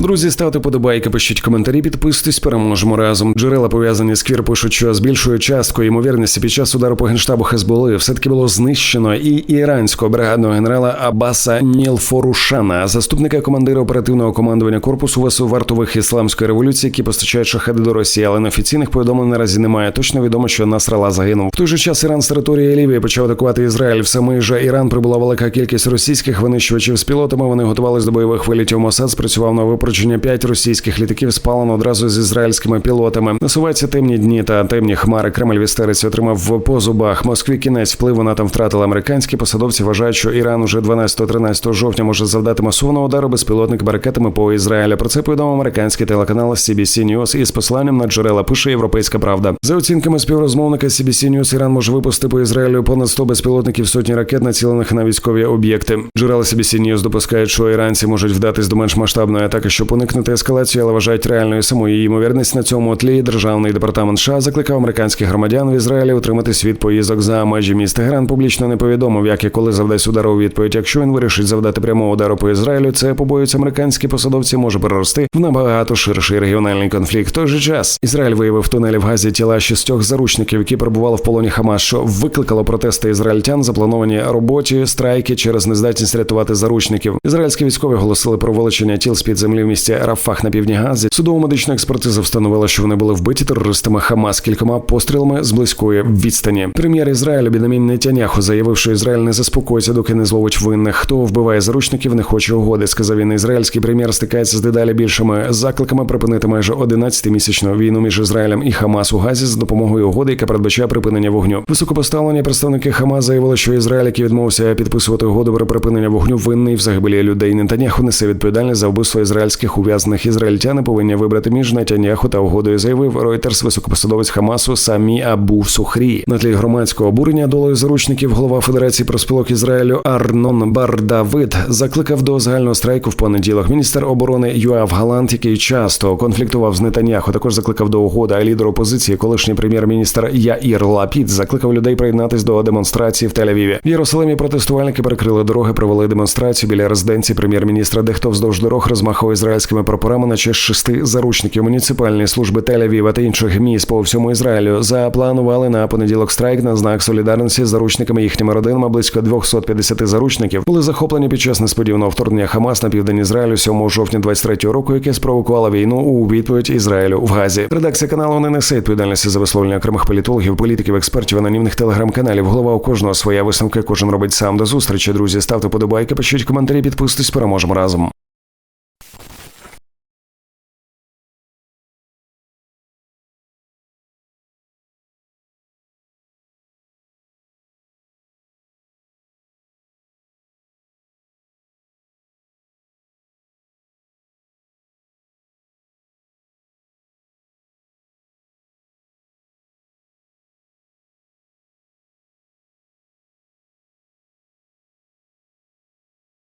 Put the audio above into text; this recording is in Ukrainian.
Друзі, ставте подобайки, пишіть коментарі, підписуйтесь, переможемо разом. Джерела пов'язані з Квір пишуть, що з більшою часткою ймовірності під час удару по генштабу Хезболи все-таки було знищено і іранського бригадного генерала Аббаса Нілфорушана, заступника командира оперативного командування корпусу ВСУ вартових ісламської революції, які постачають шахеди до Росії, але неофіційних повідомлень наразі немає. Точно відомо, що Насрала загинув. В той же час Іран з території Лівії почав атакувати Ізраїль. В самий же Іран прибула велика кількість російських винищувачів з пілотами. Вони готувалися до бойових вилітів. Мосад спрацював на випорчення п'ять російських літаків. Спалено одразу з ізраїльськими пілотами. Насуваються темні дні та темні хмари. Кремль вістерець отримав по зубах. Москві кінець впливу на там втратили американські посадовці. Вважають, що Іран уже 12-13 жовтня може завдати масованого удару безпілотниками ракетами по Ізраїля. Про це повідомив американський телеканал CBC News із посиланням на джерела пише Європейська Правда. За оцінками співрозмовника CBC News, Іран може випустити по Ізраїлю понад 100 безпілотників сотні ракет, націлених на військові об'єкти. Джерела CBC News допускають, що іранці можуть вдатись до менш масштабної атаки, щоб уникнути ескалації, але вважають реальною самою її ймовірність на цьому тлі. Державний департамент США закликав американських громадян в Ізраїлі утримати світ поїздок за межі міст. Гран публічно не повідомив, як і коли завдасть удару у відповідь. Якщо він вирішить завдати прямого удару по Ізраїлю, це побоюються американські посадовці може перерости в набагато ширший регіональний конфлікт. В той же час Ізраїль виявив тунелі в Газі тіла шістьох заручників, які перебували в полоні Хамас, що викликало протести ізраїльтян, заплановані роботі, страйки через нездатність рятувати заручників. Ізраїльські військові оголосили про вилучення тіл з під землі місті Рафах на півдні Гази. Судово медична експертиза встановила, що вони були вбиті терористами Хамас кількома пострілами з близької відстані. Прем'єр Ізраїлю Бінамін Нетяняху заявив, що Ізраїль не заспокоїться, доки не зловить винних. Хто вбиває заручників, не хоче угоди. Сказав він. Ізраїльський прем'єр стикається з дедалі більшими закликами припинити майже 11-місячну війну між Ізраїлем і Хамас у Газі з допомогою угоди, яка передбачає припинення вогню. Високопоставлені представники Хамас заявили, що Ізраїль, який відмовився підписувати угоду про припинення вогню, винний в загибелі людей. Нетаняху несе відповідальність за вбивство ізраїльських ув'язнених. Ізраїльтяни повинні вибрати між Нетаняху та угодою. Заявив Reuters високопосадовець Хамасу Самі Абу Сухрі. На тлі громадського обурення долою заручників голова Федерації проспілок Ізраїлю Арнон Бардавид закликав до загального страйку в понеділок. Міністр оборони Юав Галант, який часто конфліктував з Нетаняху, також закликав до угоди. А лідер опозиції, колишній прем'єр-міністр Яїр Лапід, закликав людей приєднатись до демонстрації в Тель-Авіві. В Єрусалимі протестувальники перекрили дороги, провели демонстрацію біля резиденції прем'єр-міністра. Дехто вздовж дорог розмахав ізраїльськими прапорами на честь шести заручників. Муніципальні служби Тель-Авіва та інших міст по всьому Ізраїлю запланували на понеділок страйк на знак солідарності з заручниками їхніми родинами. Близько 250 заручників були захоплені під час несподіваного вторгнення Хамас на південь Ізраїлю 7 жовтня 23 року, яке спровокувало війну у відповідь Ізраїлю в Газі. Редакція каналу не несе відповідальності за висловлення окремих політологів, політиків, експертів, анонімних телеграм-каналів. Голова у кожного своя висновка. Кожен робить сам до зустрічі. Друзі, ставте подобайки, пишіть коментарі, підписуйтесь, переможемо разом.